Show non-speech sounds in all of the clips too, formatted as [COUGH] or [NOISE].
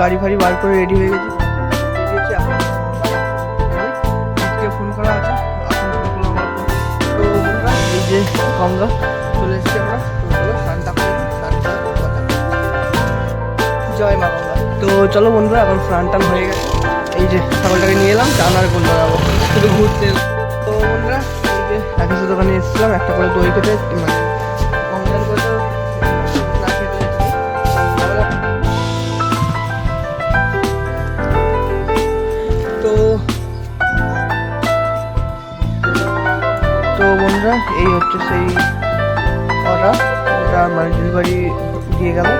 গাড়ি ফাড়ি বার করে রেডি হয়ে গেছি। ফোন করা আছে। এই যে গঙ্গা, চলে এসেছি আমরা। জয় মা তো চলো বন্ধুরা, এখন স্নান টান হয়ে গেছে। এই যে ছাগলটাকে নিয়ে এলাম, চান আর করল যাব শুধু ঘুরতে তো বন্ধুরা, এই যে রাকেশের দোকানে এসেছিলাম, একটা করে দই খেতে। এই হচ্ছে সেই অর্ডার। যেটা মানে ডেলিভারি দিয়ে গেল।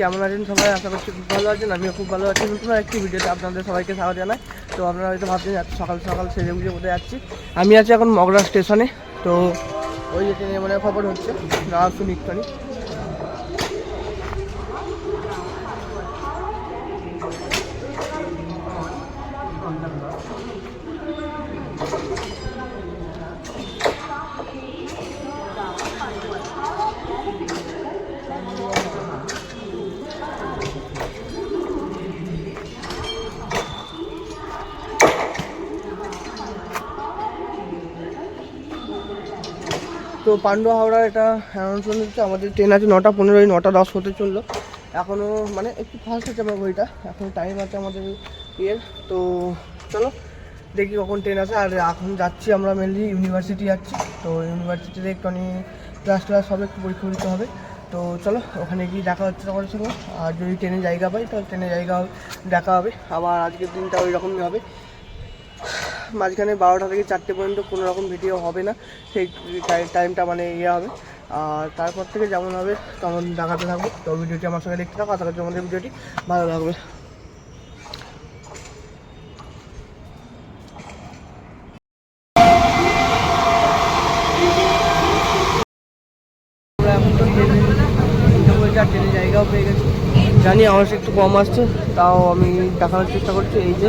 কেমন আছেন সবাই? আশা করছি খুব ভালো আছেন, আমিও খুব ভালো আছি। নতুন একটি ভিডিওতে আপনাদের সবাইকে স্বাগত জানাই। তো আপনারা হয়তো ভাবছেন সকাল সকাল সেজে গুজে কোথায় যাচ্ছি? আমি আছি এখন মগরা স্টেশনে। তো ওই যে ট্রেনে মানে খবর হচ্ছে না শুনি একটুখানি তো পান্ডু হাওড়া এটা অ্যানাউন্সমেন্ট হচ্ছে আমাদের ট্রেন আছে নটা পনেরোই নটা দশ হতে চলল। এখনও মানে একটু ফাস্ট আছে আমার বইটা। এখন টাইম আছে আমাদের ইয়ের। তো চলো, দেখি কখন ট্রেন আছে আর এখন যাচ্ছি আমরা মেনলি ইউনিভার্সিটি যাচ্ছি। তো ইউনিভার্সিটিতে একটু একটুখানি ক্লাস ক্লাস হবে, একটু পরীক্ষা পরীক্ষা হবে। তো চলো, ওখানে গিয়ে দেখা হচ্ছে সবার সঙ্গে। আর যদি ট্রেনে জায়গা পাই তাহলে ট্রেনে জায়গা দেখা হবে। আবার আজকের দিনটা ওই রকমই হবে। মাঝখানে বারোটা থেকে চারটে পর্যন্ত কোনো রকম ভিডিও হবে না। সেই টাইমটা মানে ইয়ে হবে। আর তারপর থেকে যেমন হবে তেমন দেখাতে থাকব। তো ভিডিওটি আমার সঙ্গে দেখতে থাকো। আশা করছি আমাদের ভিডিওটি ভালো লাগবে। জায়গাও পেয়ে জানি আমার একটু কম আসছে, তাও আমি দেখানোর চেষ্টা করছি। এই যে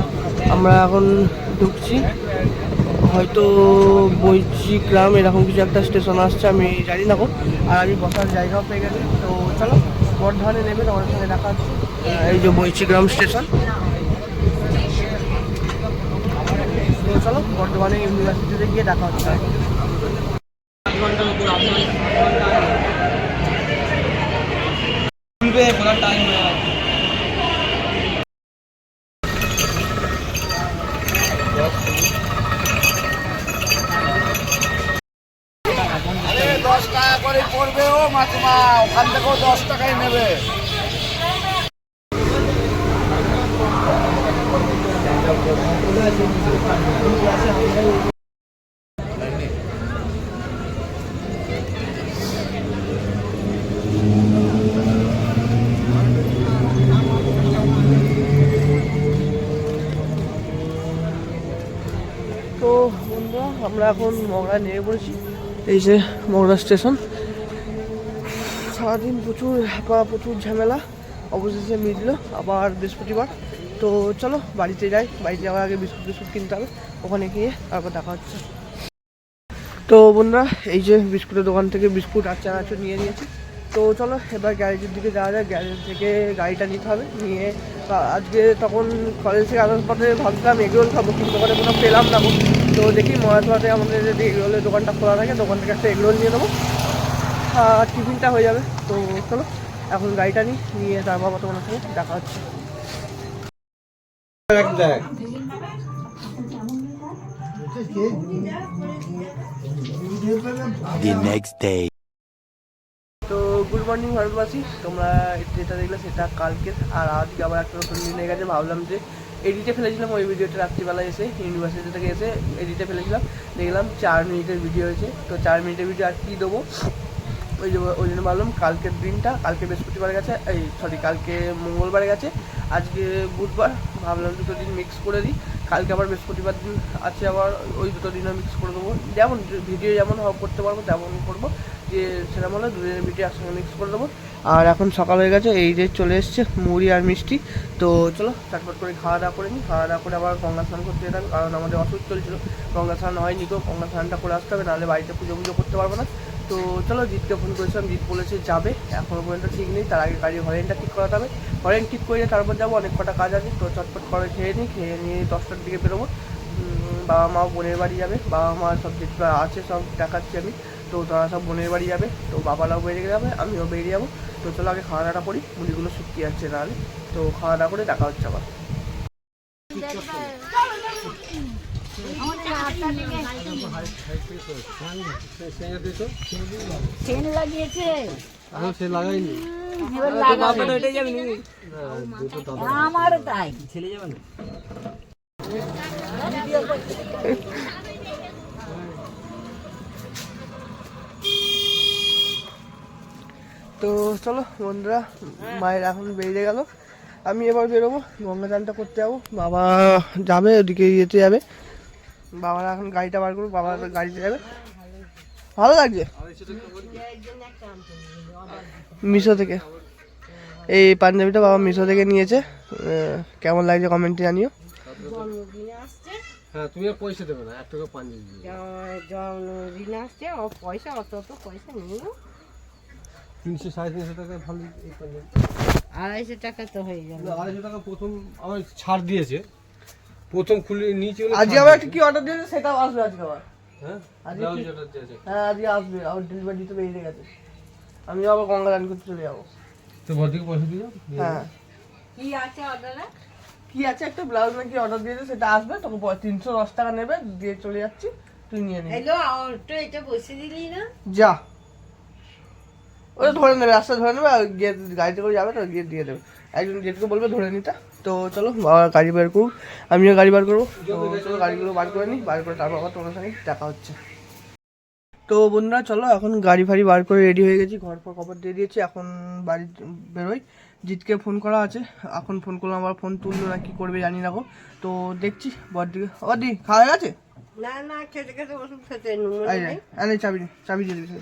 আমরা এখন ঢুকছি। হয়তো বইচি গ্রাম এরকম কিছু একটা স্টেশন আসছে, আমি জানি না আর আমি বসার জায়গাও পেয়ে গেছি। তো চলো, বর্ধমানে নেবে তোমার সঙ্গে দেখা হচ্ছে। এই যে বইচি গ্রাম স্টেশন তো চলো, বর্ধমানে ইউনিভার্সিটিতে গিয়ে দেখা হচ্ছে। আরে আমরা এখন মগড়া নেমে পড়েছি। এই যে মগড়া স্টেশন। সারাদিন প্রচুর হ্যাপা প্রচুর ঝামেলা। অবশেষে মিটলো আবার বৃহস্পতিবার। তো চলো, বাড়িতে যাই। বাড়িতে যাওয়ার আগে বিস্কুট বিস্কুট কিনতে হবে। ওখানে গিয়ে তারপর দেখা হচ্ছে। তো বন্ধুরা, এই যে বিস্কুটের দোকান থেকে বিস্কুট আর চানাচুর নিয়ে নিয়েছি। তো চলো, এবার গ্যারেজের দিকে যাওয়া যায় গ্যারেজ থেকে গাড়িটা নিতে হবে। নিয়ে আজকে তখন কলেজ থেকে আসার পথে ভাবছিলাম এগরোল খাব কিন্তু ওখানে কোনো পেলাম না। তো দেখি মহাসভাতে আমাদের যদি এগরোলের দোকানটা খোলা থাকে দোকান থেকে একটা এগরোল নিয়ে নেব। আর টিফিনটা হয়ে যাবে তো চলো এখন গাড়িটা নিই নিয়ে তারপর আবার তোমার সঙ্গে দেখা হচ্ছে। The next day. তো গুড মর্নিং ভারতবাসী। তোমরা যেটা দেখলে সেটা কালকে আর আজকে আবার একটা নতুন দিন হয়ে গেছে। ভাবলাম যে এডিটে ফেলেছিলাম ওই ভিডিওটা রাত্রিবেলা এসে ইউনিভার্সিটি থেকে এসে এডিটে ফেলেছিলাম। দেখলাম চার মিনিটের ভিডিও হয়েছে। তো চার মিনিটের ভিডিও আর কী দেবো? ওই ওই জন্য ভাবলাম কালকের দিনটা, কালকে বৃহস্পতিবার গেছে, এই সরি কালকে মঙ্গলবার গেছে। আজকে বুধবার, ভাবলাম দুটো দিন মিক্স করে দিই। কালকে আবার বৃহস্পতিবার দিন আছে আবার, ওই দুটো দিনও মিক্স করে দেবো। যেমন ভিডিও যেমন করতে পারব, তেমন করব। যে সেরকম হলে দুদিনের ভিডিও একসঙ্গে মিক্স করে দেবো। আর এখন সকাল হয়ে গেছে, এই যে চলে এসছে মুড়ি আর মিষ্টি। তো চলো চটপট করে খাওয়া দাওয়া করে নিই। খাওয়া দাওয়া করে আবার গঙ্গা স্নান করতে যেতাম, কারণ আমাদের অসুখ চলছিল। গঙ্গা স্নান হয়নি তো, গঙ্গা স্নানটা করে আসতে হবে, নাহলে বাড়িতে পুজো পুজো করতে পারব না। তো চলো, জিতকে ফোন করেছিলাম, জিত বলেছে যাবে। এখনও পর্যন্ত ঠিক নেই, তার আগে গাড়ির হরেনটা ঠিক করাতে হবে। হরেন ঠিক করে তারপর যাব, অনেক কটা কাজ আছে, তো চটপট করে খেয়ে নিই, খেয়ে নিয়ে দশটার দিকে বেরোবো। বাবা মাও বোনের বাড়ি যাবে বাবা মা সব যেগুলো আছে সব দেখাচ্ছি আমি। তো তারা সব বোনের বাড়ি যাবে তো বাবারাও বেরিয়ে যাবে আমিও বেরিয়ে যাব। তো চলো আগে খাওয়া দাওয়াটা করি মুড়িগুলো শুকিয়ে যাচ্ছে নাহলে তো খাওয়া দাওয়া করে দেখা হচ্ছে আবার। চেন লাগিয়েছে। সে লাগাইনি এবার তো চলো বন্ধুরা মায়ের এখন বেরিয়ে গেল আমি এবার বেরোবো গঙ্গা চানটা করতে যাব বাবা যাবে ওদিকে ইয়েতে যাবে বাবার এখন গাড়িটা বার করব বাবা গাড়িতে যাবে ভালো লাগছে মিশো থেকে এই পাঞ্জাবিটা বাবা মিশো থেকে নিয়েছে কেমন লাগছে কমেন্টে জানিও আসছে হ্যাঁ তুমি আর পয়সা দেবে না এক টাকা পাঞ্জাবি। আসছে ও পয়সা অত অত পয়সা নেই গো। তিনশো সাড়ে তিনশো টাকা ভালো আড়াইশো টাকা তো হয়ে যাবে। আড়াইশো টাকা প্রথম আমার ছাড় দিয়েছে। প্রথম খুলে নিচে হলে আজকে আবার একটা কি অর্ডার দিয়েছে সেটাও আসবে আজকে আবার। হ্যাঁ? হ্যাঁ আজকে আসবে। আবার ডেলিভারি দিতে বেরিয়ে গেছে। আমি আবার গঙ্গা চান করতে চলে যাব। তো বড়দিকে পয়সা দিয়ে হ্যাঁ। কি আছে অর্ডারে কি আছে? একটা ব্লাউজ নাকি অর্ডার দিয়েছে সেটা আসবে। তোকে তিনশো দশ টাকা নেবে। দিয়ে চলে যাচ্ছি। তুই নিয়ে তো এটা বসে দিলি না। যা। ওটা ধরে নেবে রাস্তা ধরে নেবে আর গিয়ে গাড়িতে করে যাবে তো গিয়ে দিয়ে দেবে। একজন যেটুকু বলবে ধরে নিতে। তো চলো বাবা গাড়ি বের করুক আমিও গাড়ি বার করব। তো চলো গাড়িগুলো বার করে নিই বার করে তারপর আবার তোমার সঙ্গে দেখা হচ্ছে। তো বন্ধুরা চলো এখন গাড়ি ফাড়ি বার করে রেডি হয়ে গেছি ঘর পর খবর দিয়ে দিয়েছি এখন বাড়ি বেরোই। জিতকে ফোন করা আছে এখন ফোন করলাম আবার ফোন তুললো না কি করবে জানি না গো। তো দেখছি বড়দিকে বড়দি খাওয়া গেছে? না না খেতে খেতে ওষুধ খেতে চাবি চাবি দিয়ে দিবি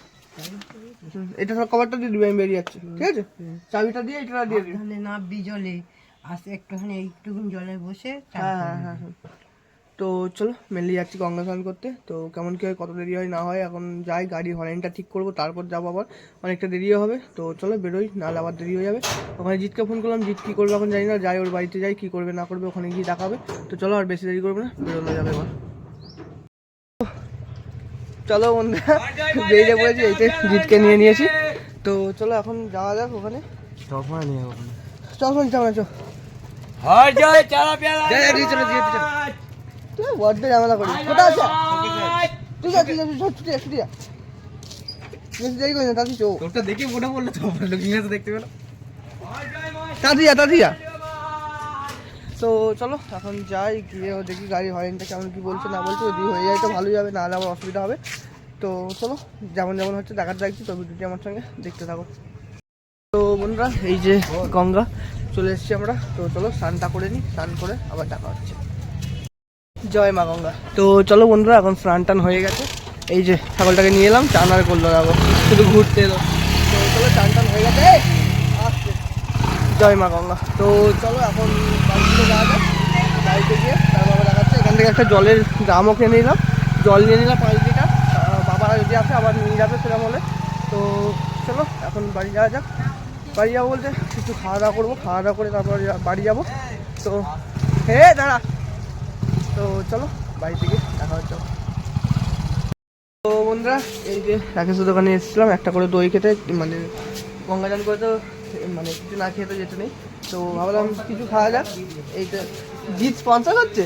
এটা সব কভারটা দিয়ে দিবি আমি বেরিয়ে যাচ্ছি। ঠিক আছে? চাবিটা দিয়ে এটা দিয়ে দিবি। তাহলে না বিজলে আসে একটুখানি একটুখানি জলে বসে হ্যাঁ হ্যাঁ হ্যাঁ। তো চলো মেনলি যাচ্ছি গঙ্গা স্নান করতে। তো কেমন কি হয় কত দেরি হয় না হয় এখন যাই গাড়ি হরেনটা ঠিক করব তারপর যাব আবার। অনেকটা দেরিও হবে। তো চলো বেরোই নাহলে আবার দেরি হয়ে যাবে। ওখানে জিতকে ফোন করলাম জিত কী করবে এখন জানি না যাই ওর বাড়িতে যাই কী করবে না করবে ওখানে গিয়ে দেখাবে। তো চলো আর বেশি দেরি করবে না বেরোনো যাবে এবার চলো বন্ধুরা বেরিয়ে পড়েছি এইতে জিতকে নিয়ে নিয়েছি। তো চলো এখন যাওয়া যাক ওখানে। চল চল যাও না চল তুই বড্ড ঝামেলা কোথায় আছে ছুটি ছুটি বেশি দেরি না তাড়াতাড়ি চো। তোরটা দেখে মনে তো লুকিং দেখতে পেল। তাড়াতাড়ি যা তাড়াতাড়ি যা। তো চলো, এখন যাই, গিয়ে দেখি গাড়ি হরেনটা কেমন কি বলছে, না বলছে, যদি হয়ে যায় তো ভালোই হবে, নাহলে আবার অসুবিধা হবে। তো চলো, যেমন যেমন হচ্ছে দেখাতে থাকছি তো ভিডিওটি আমার সঙ্গে দেখতে থাকো। তো বন্ধুরা, এই যে গঙ্গা, চলে এসেছি আমরা। তো চলো, স্নানটা করে নিই স্নান করে আবার দেখা হচ্ছে। জয় মা গঙ্গা। তো চলো বন্ধুরা, এখন স্নান টান হয়ে গেছে। এই যে ছাগলটাকে নিয়ে এলাম, চান আর করল দেখো, শুধু ঘুরতে এলো। তো চলো, চান টান হয়ে গেছে জয় মা গঙ্গা। তো চলো, এখন বাড়িতে যাওয়া যাক। বাড়িতে গিয়ে আবার দেখাচ্ছে। এখান থেকে একটা জলের ড্রামও কিনে নিলাম। জল নিয়ে নিলাম পাঁচ লিটার আহ, বাবা যদি আসে আবার নিয়ে যাবে সেরকম হলে। তো চলো এখন বাড়ি যাওয়া যাক। বাড়ি যাব বলতে কিছু খাওয়া দাওয়া করব। খাওয়া দাওয়া করে তারপর বাড়ি যাব। তো হে দাঁড়া। তো চলো বাড়ি থেকে দেখা হচ্ছে। তো বন্ধুরা এই যে রাকেশের দোকানে এসেছিলাম। একটা করে দই খেতে মানে গঙ্গাজান করে তো মানে কিছু না খেয়ে তো যেতে নেই। তো ভাবলাম কিছু খাওয়া যাক। এইটা জিত স্পন্সর করছে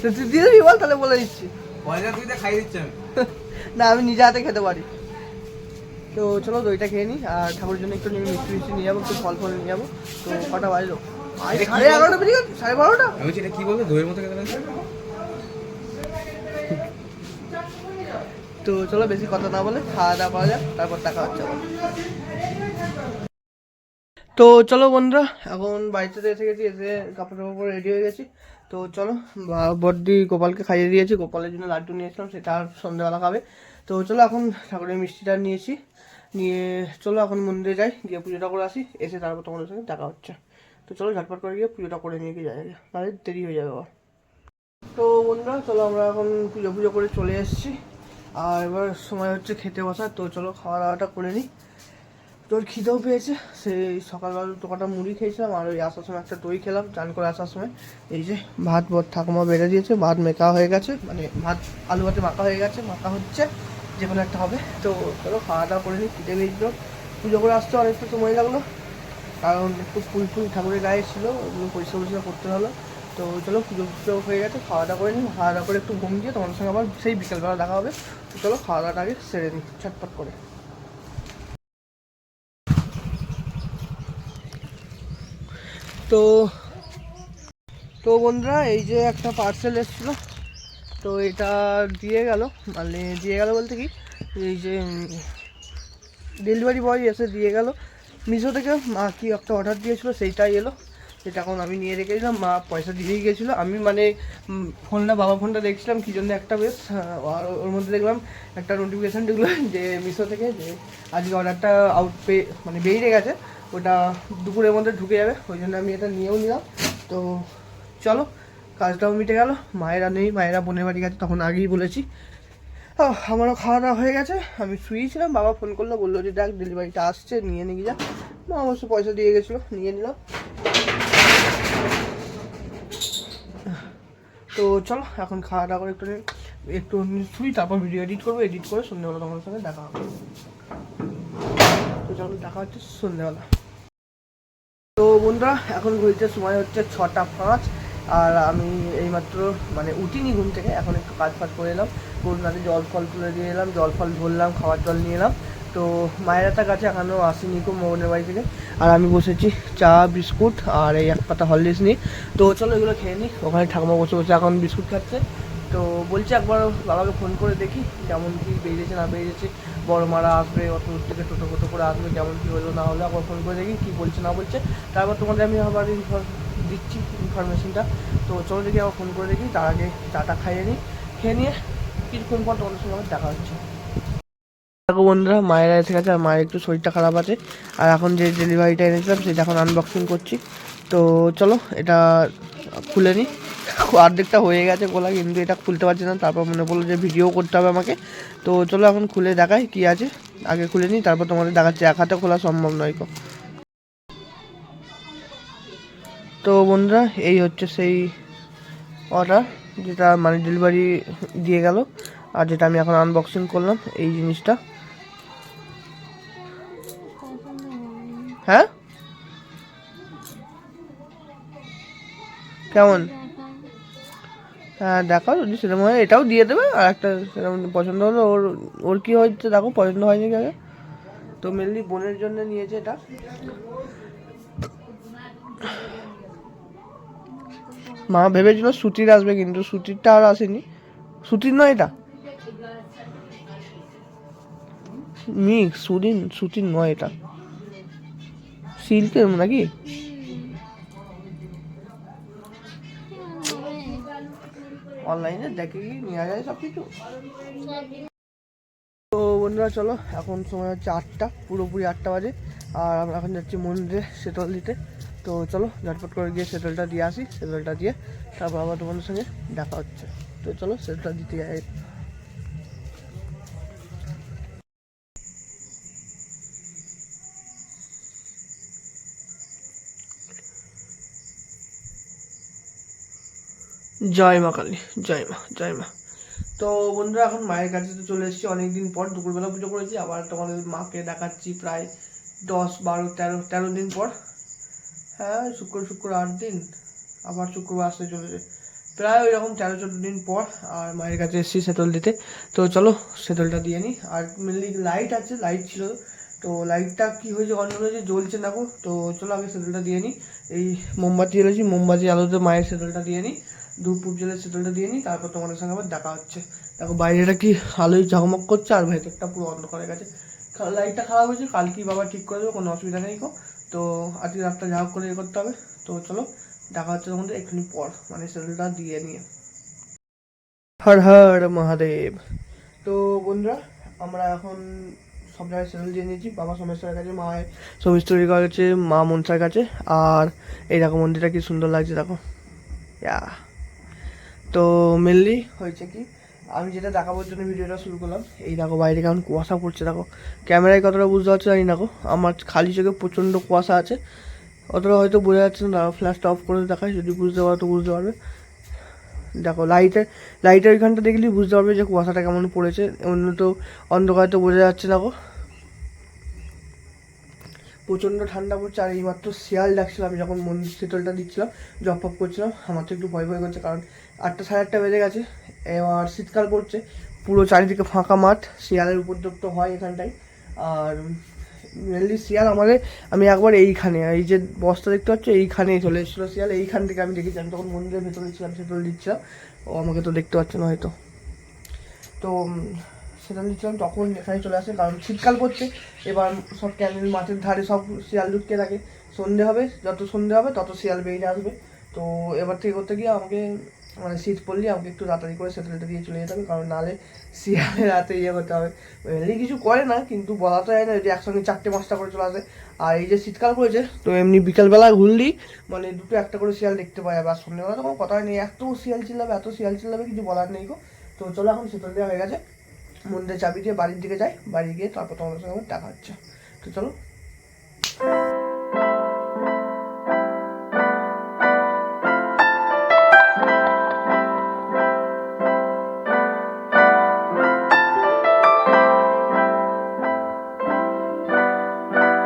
তো তুই দিয়ে দিবি বল তাহলে বলে দিচ্ছি। পয়সা তুই তো খাই দিচ্ছে আমি। [LAUGHS] না আমি নিজে হাতে খেতে পারি। তো চলো দইটা খেয়ে নিই আর ঠাকুরের জন্য একটু নিয়ে মিষ্টি মিষ্টি নিয়ে যাব একটু ফল ফল নিয়ে যাব। তো কটা বাজলো? সাড়ে এগারোটা বেরিয়ে গেছে সাড়ে বারোটা? আমি কি বলব দইয়ের মতো খেতে তো চলো বেশি কথা না বলে খাওয়া দাওয়া করা যাক তারপর টাকা হচ্ছে। তো চলো বন্ধুরা, এখন বাড়িতে এসে গেছি, এসে কাপড় টাপড় রেডি হয়ে গেছি। তো চলো, বা- বড়দি গোপালকে খাইয়ে দিয়েছি, গোপালের জন্য লাড্ডু নিয়েছিলাম সেটা আর সন্ধ্যাবেলা খাবে। তো চলো এখন ঠাকুরের মিষ্টিটা নিয়েছি, নিয়ে চলো এখন মন্দিরে যাই, গিয়ে পুজোটা করে আসি, এসে তারপর তোমাদের সঙ্গে দেখা হচ্ছে। তো চলো ঝটপট করে গিয়ে পুজোটা করে নিয়ে গিয়ে যাই, নাহলে দেরি হয়ে যাবে আবার। তো বন্ধুরা, চলো আমরা এখন পুজো পুজো করে চলে এসেছি। আর এবার সময় হচ্ছে খেতে বসা তো চলো খাওয়া দাওয়াটা করে নিই। তোর খিদেও পেয়েছে? সেই সকালবেলা তো কটা মুড়ি খেয়েছিলাম, আর ওই আসার সময় একটা দই খেলাম, চান করে আসার সময়। এই যে ভাত বর ঠাকুমা বেড়ে দিয়েছে, ভাত মেকা হয়ে গেছে মানে ভাত, আলু ভাতে মাখা হয়ে গেছে, মাখা হচ্ছে, যে কোনো একটা হবে। তো চলো খাওয়া দাওয়া করে নিই খিদে পেয়েছিল। পুজো করে আসতে অনেকটা সময় লাগল, কারণ একটু ফুল ফুল ঠাকুরের গায়ে ছিল, ওগুলো পরিষ্কার পরিষ্কার করতে হলো। তো চলো পুজো পুজো হয়ে গেছে, খাওয়া দাওয়া করে নিই খাওয়া দাওয়া করে একটু ঘুম দিয়ে তোমাদের সঙ্গে আবার সেই বিকেলবেলা দেখা হবে। তো চলো খাওয়া দাওয়াটা আগে সেরে নিই ছটপট করে। তো তো বন্ধুরা, এই যে একটা পার্সেল এসেছিল। তো এটা দিয়ে গেল মানে দিয়ে গেল বলতে কি, এই যে ডেলিভারি বয় এসে দিয়ে গেল। মিশো থেকে মা কি একটা অর্ডার দিয়েছিল, সেইটাই এলো। সেটা এখন আমি নিয়ে রেখেছিলাম মা পয়সা দিয়েই গেছিল। আমি মানে ফোনটা বাবা ফোনটা দেখছিলাম, কি জন্য একটা বেশ আর ওর মধ্যে দেখলাম একটা নোটিফিকেশান ঢুকলো যে মিশো থেকে যে আজকে অর্ডারটা আউট পে মানে বেরিয়ে গেছে। ওটা দুপুরের মধ্যে ঢুকে যাবে, ওই জন্য আমি এটা নিয়েও নিলাম। তো চলো, কাজটাও মিটে গেল। মায়েরা নেই, মায়েরা বোনের বাড়ি গেছে, তখন আগেই বলেছি। আমারও খাওয়া দাওয়া হয়ে গেছে। আমি শুয়েছিলাম, বাবা ফোন করল, বলল যে দেখ ডেলিভারিটা আসছে, নিয়ে নিয়ে যা। মা অবশ্য পয়সা দিয়ে গেছিল, নিয়ে নিলাম তো চলো, এখন খাওয়া দাওয়া করে একটু একটু শুই, তারপর ভিডিও এডিট করব। এডিট করে সন্ধ্যেবেলা তোমাদের সঙ্গে দেখা হবে। তো চলো, দেখা হচ্ছে সন্ধ্যেবেলা। তো বন্ধুরা, এখন ঘুরতে সময় হচ্ছে ছটা পাঁচ, আর আমি এইমাত্র মানে উঠিনি ঘুম থেকে, এখন একটু কাজ ফাজ করে এলাম। গরুনাতে জল ফল তুলে দিয়ে এলাম, জল ফল ধরলাম খাবার জল নিয়ে এলাম। তো মায়ের একটা কাছে এখনও আসেনি খুব মোহনের বাড়ি থেকে। আর আমি বসেছি চা, বিস্কুট, আর এই এক পাতা হরলিক্স নিই তো চলো এগুলো খেয়ে নিই, ওখানে ঠাকুমা বসে বসে এখন বিস্কুট খাচ্ছে। তো বলছি একবার বাবাকে ফোন করে দেখি কেমন কি বেরিয়েছে, না বেরিয়েছে। বড় মারা আসবে, অত দূর থেকে টোটো টোটো করে আসবে, কেমন কি হলো না হলো একবার ফোন করে দেখি কি বলছে, না বলছে। তারপর তোমাদের আমি আবার ইনফর- দিচ্ছি ইনফরমেশনটা তো চলো দেখি আবার ফোন করে দেখি, তার আগে চাটা খাইয়ে নিই। খেয়ে নিয়ে কিছুক্ষণ পর তোমাদের সঙ্গে আমার দেখা হচ্ছে। দেখো বন্ধুরা, মায়েরা এসে গেছে, আর মায়ের একটু শরীরটা খারাপ আছে। আর এখন যে ডেলিভারিটা এনেছিলাম, সেটা এখন আনবক্সিং করছি। তো চলো, এটা খুলে নিই অর্ধেকটা হয়ে গেছে খোলা কিন্তু এটা খুলতে পারছি না। তারপর মনে পড়ল যে ভিডিও করতে হবে আমাকে। তো চলো এখন খুলে দেখাই কি আছে। আগে খুলে নিই তারপর তোমাদের দেখাচ্ছি। এক হাতে খোলা সম্ভব নয় কো তো বন্ধুরা, এই হচ্ছে সেই অর্ডার যেটা মানে ডেলিভারি দিয়ে গেল আর যেটা আমি এখন আনবক্সিং করলাম, এই জিনিসটা। হ্যাঁ? কেমন? হ্যাঁ দেখো যদি সেরকম হয়, এটাও দিয়ে দেবে। আর একটা সেরকম পছন্দ হলো, ওর ওর কী হয়েছে দেখো, পছন্দ হয়নি আগে তো মেনলি বোনের জন্য নিয়েছে এটা। মা ভেবেছিল সুতির আসবে, কিন্তু সুতিরটা আর আসেনি। সুতির নয় এটা? মিক্স সুতির সুতির নয় এটা। সিল্কের নাকি? অনলাইনে দেখে কি নেওয়া যায় সব কিছু তো বন্ধুরা, চলো, এখন সময় হচ্ছে আটটা, পুরোপুরি আটটা বাজে। আর আমরা এখন যাচ্ছি মন্দিরে সেটল দিতে। তো চলো, ঝটপট করে গিয়ে সেটলটা দিয়ে আসি সেটলটা দিয়ে তারপর আবার তোমাদের সঙ্গে দেখা হচ্ছে। তো চলো সেটলটা দিতে যাই। জয় মা কালী, জয় মা জয় মা। তো বন্ধুরা, এখন মায়ের কাছে তো চলে এসেছি। অনেকদিন পর দুপুরবেলা পুজো করেছি। আবার তোমাদের মাকে দেখাচ্ছি প্রায় দশ, বারো, তেরো তেরো দিন পর। হ্যাঁ শুক্র শুক্র আট দিন। আবার শুক্রবার আসতে চলেছে। প্রায় ওই রকম তেরো, চোদ্দ দিন পর আর মায়ের কাছে এসেছি সেতল দিতে। তো চলো, সেতলটা দিয়ে নিই আর মেনলি লাইট আছে লাইট ছিল। তো লাইটটা কি হয়েছে অন্য হয়েছে জ্বলছে না তো চলো, আগে সেতলটা দিয়ে নিই এই মোমবাতি জ্বেলেছি, মোমবাতি আলোতে মায়ের সেতলটা দিয়ে নিই পুপ জেলে সেতলটা দিয়ে নিই, তারপর তোমাদের সঙ্গে আবার দেখা হচ্ছে। দেখো, বাইরেটা কি আলোয় ঝকমক করছে আর ভেতরটা পুরো অন্ধকার হয়ে গেছে। লাইটটা খারাপ হয়েছে, কালকেই বাবা ঠিক করে দেবো, কোনো অসুবিধা নেই গো। তো আজকে রাতটা যা করে ইয়ে করতে হবে। তো চলো, দেখা হচ্ছে তোমাদের এক্ষুনি পর মানে সেলটা দিয়ে নিয়ে। হর হর মহাদেব। তো বন্ধুরা, আমরা এখন সব জায়গায় সেটেল দিয়ে নিয়েছি। বাবা সোমেশ্বরের কাছে, মা সোমেশ্বরীর কাছে, মা মনসার কাছে। আর এই দেখো, মন্দিরটা কি সুন্দর লাগছে, দেখো। ইয়া তো মেনলি হয়েছে কি, আমি যেটা দেখাবোর জন্য ভিডিওটা শুরু করলাম, এই দেখো বাইরে কেমন কুয়াশা পড়ছে, দেখো। ক্যামেরায় কতটা বুঝতে পারছ জানি দেখো আমার খালি চোখে প্রচণ্ড কুয়াশা আছে। অতটা হয়তো বোঝা যাচ্ছে না ফ্ল্যাশটা অফ করে দেখায় যদি বুঝতে পারো তো বুঝতে পারবে। দেখো লাইটের লাইটের ওইখানটা দেখলেই বুঝতে পারবে যে কুয়াশাটা কেমন পড়েছে, অন্য তো অন্ধকারে তো বোঝা যাচ্ছে দেখো প্রচণ্ড ঠান্ডা পড়ছে, আর এইমাত্র শিয়াল ডাকছিলাম আমি যখন মন্দির শীতলটা দিচ্ছিলাম জপ করছিলাম, আমার তো একটু ভয় ভয় করছে, কারণ আটটা সাড়ে আটটা বেজে গেছে। এবার শীতকাল পড়ছে, পুরো চারিদিকে ফাঁকা মাঠ, শিয়ালের উপদ্রব তো হয় এখানটায়। আর মেনলি শিয়াল আমাদের, আমি একবার এইখানে, এই যে বস্তা দেখতে পাচ্ছ, এইখানেই চলে এসেছিল শিয়াল, এইখান থেকে আমি দেখেছি, আমি তখন মন্দিরের ভেতরে ছিলাম শীতল দিচ্ছিলাম। ও আমাকে তো দেখতে পাচ্ছে না হয়তো। তো সেটা দিচ্ছিলাম তখন এখানে চলে আসে, কারণ শীতকাল পড়ছে, এবার সব ক্যানেল, মাঠের ধারে সব শিয়াল ঢুকতে থাকে। সন্ধে হবে, যত সন্ধে হবে, তত শিয়াল বেরিয়ে আসবে। তো এবার থেকে করতে গিয়ে আমাকে শীত পড়লে আমাকে একটু তাড়াতাড়ি করে সেটেলটা দিয়ে চলে যেতে হবে, কারণ নাহলে শিয়ালে রাতে ইয়ে করতে হবে। এমনি কিছু করে না, কিন্তু বলা তো যায় না, যদি একসঙ্গে চারটে পাঁচটা করে চলে আসে। আর এই যে শীতকাল পড়েছে, তো এমনি বিকালবেলা ঘুরলেই মানে দুটো একটা করে শিয়াল দেখতে পাওয়া যাবে। আর সন্ধ্যেবেলা তো কোনো কথাই নেই, এত শিয়াল চিল্লাবে, এত শিয়াল চিল্লাবে, কিছু বলার নেই গো। তো চলো এখন শীতল দেওয়া হয়ে গেছে। মন্দিরে চাবি দিয়ে বাড়ির দিকে যাই, বাড়ি গিয়ে তারপর তোমাদের সঙ্গে আমার দেখা হচ্ছে। তো চলো।